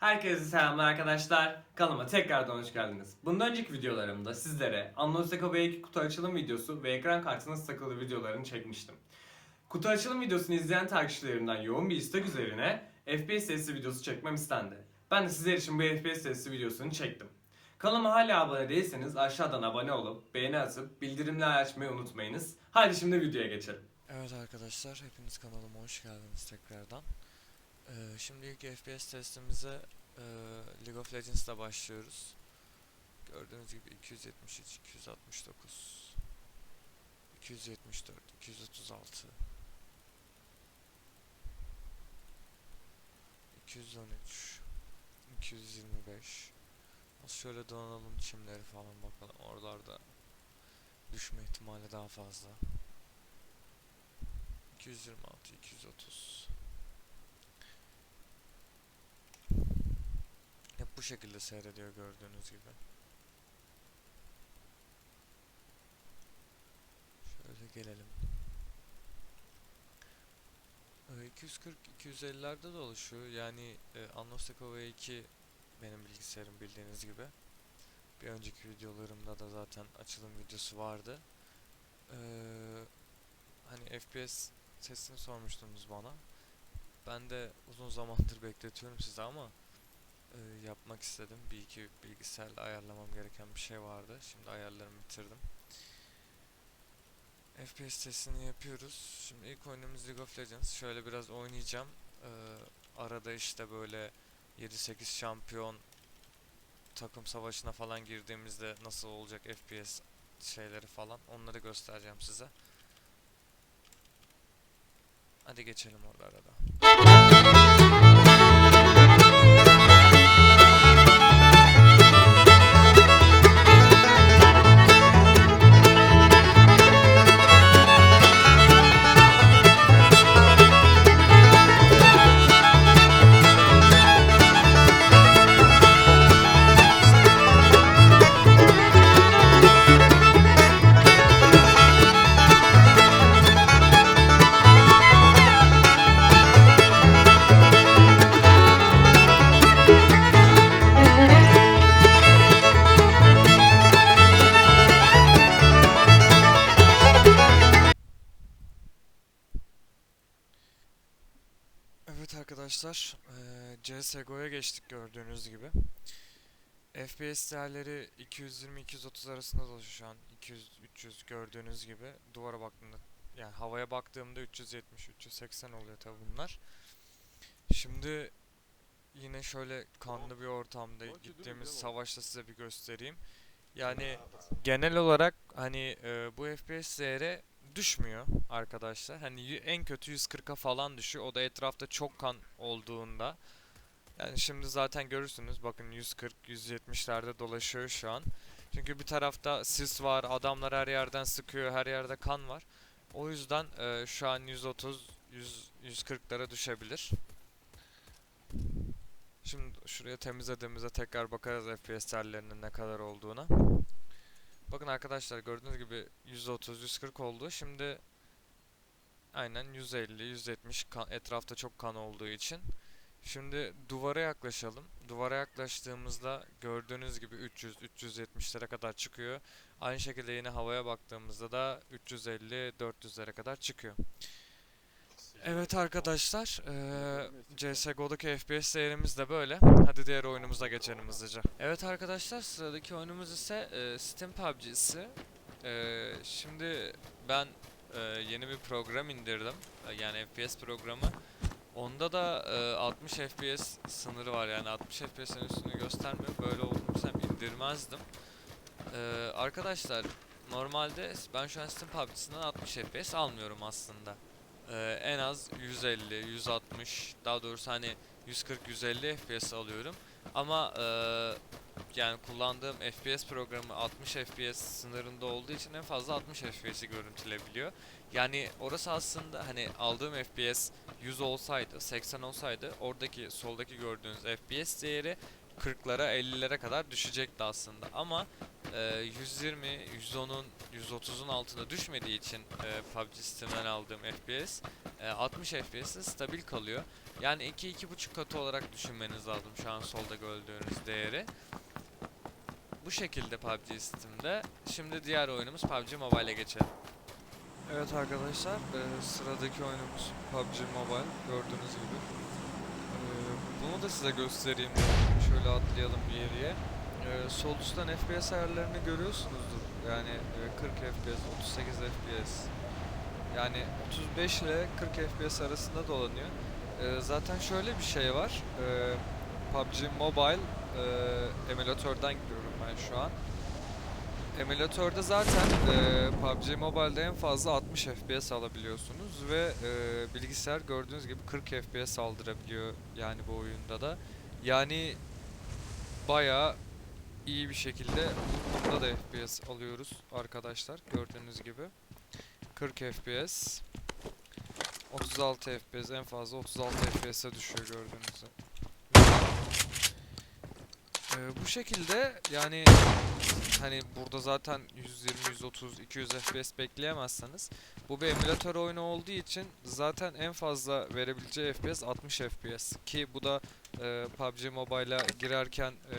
Herkese selamlar arkadaşlar. Kanalıma tekrardan hoş geldiniz. Bundan önceki videolarımda sizlere Amnoseko V2 kutu açılım videosu ve ekran kartı nasıl takılır videolarını çekmiştim. Kutu açılım videosunu izleyen takipçilerimden yoğun bir istek üzerine FPS testi videosu çekmem istendi. Ben de sizler için bu FPS testi videosunu çektim. Kanalıma hala abone değilseniz aşağıdan abone olup beğeni atıp bildirimleri açmayı unutmayınız. Hadi şimdi videoya geçelim. Evet arkadaşlar, hepiniz kanalıma hoş geldiniz tekrardan. Ee, şimdi ilk FPS testimize e, League of Legends'da başlıyoruz. Gördüğünüz gibi 273, 269, 274, 236, 213, 225. Az şöyle donanalım çimleri falan bakalım. Oralarda düşme ihtimali daha fazla. 226, 230. bu şekilde seyrediyor gördüğünüz gibi. Şöyle gelelim. Ee, 240 250'lerde dolaşıyor. Yani e, Annoseko V2 benim bilgisayarım bildiğiniz gibi. Bir önceki videolarımda da zaten açılım videosu vardı. Ee, hani FPS sesini sormuştunuz bana. Ben de uzun zamandır bekletiyorum sizi ama e, yapmak istedim. Bir iki bilgisayarla ayarlamam gereken bir şey vardı. Şimdi ayarlarımı bitirdim. FPS sesini yapıyoruz. Şimdi ilk oyunumuz League of Legends. Şöyle biraz oynayacağım. Ee, arada işte böyle 7-8 şampiyon takım savaşına falan girdiğimizde nasıl olacak FPS şeyleri falan onları göstereceğim size. Hadi geçelim orada arada. Evet arkadaşlar, eee CSGO'ya geçtik gördüğünüz gibi. FPS değerleri 220-230 arasında dolaşıyor şu an. 200-300 gördüğünüz gibi. Duvara baktığımda, yani havaya baktığımda 370-380 oluyor tabi bunlar. Şimdi yine şöyle kanlı bir ortamda gittiğimiz savaşta size bir göstereyim. Yani genel olarak hani e, bu FPS değeri düşmüyor arkadaşlar. Hani en kötü 140'a falan düşüyor. O da etrafta çok kan olduğunda. Yani şimdi zaten görürsünüz. Bakın 140 170'lerde dolaşıyor şu an. Çünkü bir tarafta sis var. Adamlar her yerden sıkıyor. Her yerde kan var. O yüzden e, şu an 130 100 140'lara düşebilir. Şimdi şuraya temizlediğimizde tekrar bakarız FPS değerlerinin ne kadar olduğuna. Bakın arkadaşlar gördüğünüz gibi 130 140 oldu. Şimdi aynen 150 170 kan, etrafta çok kan olduğu için. Şimdi duvara yaklaşalım. Duvara yaklaştığımızda gördüğünüz gibi 300 370'lere kadar çıkıyor. Aynı şekilde yine havaya baktığımızda da 350 400'lere kadar çıkıyor. Evet arkadaşlar, eee CSGO'daki FPS değerimiz de böyle. Hadi diğer oyunumuza geçelim hızlıca. Evet arkadaşlar, sıradaki oyunumuz ise eee, Steam PUBG'si. Eee, şimdi ben eee, yeni bir program indirdim. Yani FPS programı. Onda da eee, 60 FPS sınırı var yani 60 FPS'in üstünü göstermiyor. Böyle olduysam indirmezdim. Eee, arkadaşlar normalde ben şu an Steam PUBG'sinden 60 FPS almıyorum aslında. Ee, en az 150, 160, daha doğrusu hani 140-150 FPS alıyorum. Ama eee, yani kullandığım FPS programı 60 FPS sınırında olduğu için en fazla 60 FPS'i görüntülebiliyor. Yani orası aslında hani aldığım FPS 100 olsaydı, 80 olsaydı oradaki soldaki gördüğünüz FPS değeri 40'lara 50'lere kadar düşecekti aslında. Ama eee, 120, 110'un, 130'un altına düşmediği için eee PUBG Steam'den aldığım FPS e, 60 FPS'te stabil kalıyor. Yani 2-2.5 katı olarak düşünmeniz lazım şu an solda gördüğünüz değeri. Bu şekilde PUBG Steam'de. Şimdi diğer oyunumuz PUBG Mobile'e geçelim. Evet arkadaşlar, e, sıradaki oyunumuz PUBG Mobile gördüğünüz gibi. E, bunu da size göstereyim. Şöyle atlayalım bir yere. E, sol üstten FPS ayarlarını görüyorsunuzdur. Yani e, 40 FPS, 38 FPS. Yani 35 ile 40 FPS arasında dolanıyor. E, zaten şöyle bir şey var. E, PUBG Mobile e, emülatörden giriyorum ben şu an. Emülatörde zaten e, PUBG Mobile'de en fazla 60 FPS alabiliyorsunuz ve e, bilgisayar gördüğünüz gibi 40 FPS aldırabiliyor yani bu oyunda da. Yani bayağı iyi bir şekilde bunda da FPS alıyoruz arkadaşlar gördüğünüz gibi. 40 FPS 36 FPS en fazla 36 FPS'e düşüyor gördüğünüz. Ee, bu şekilde yani hani burada zaten 120, 130, 200 FPS bekleyemezseniz bu bir emülatör oyunu olduğu için zaten en fazla verebileceği FPS 60 FPS ki bu da e, PUBG Mobile'a girerken e,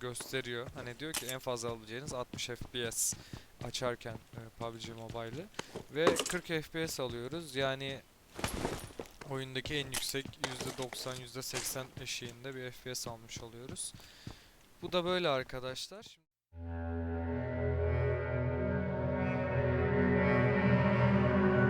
gösteriyor. Hani diyor ki en fazla alabileceğiniz 60 FPS açarken e, PUBG Mobile'ı ve 40 FPS alıyoruz. Yani oyundaki en yüksek %90, %80 eşiğinde bir FPS almış oluyoruz. Bu da böyle arkadaşlar.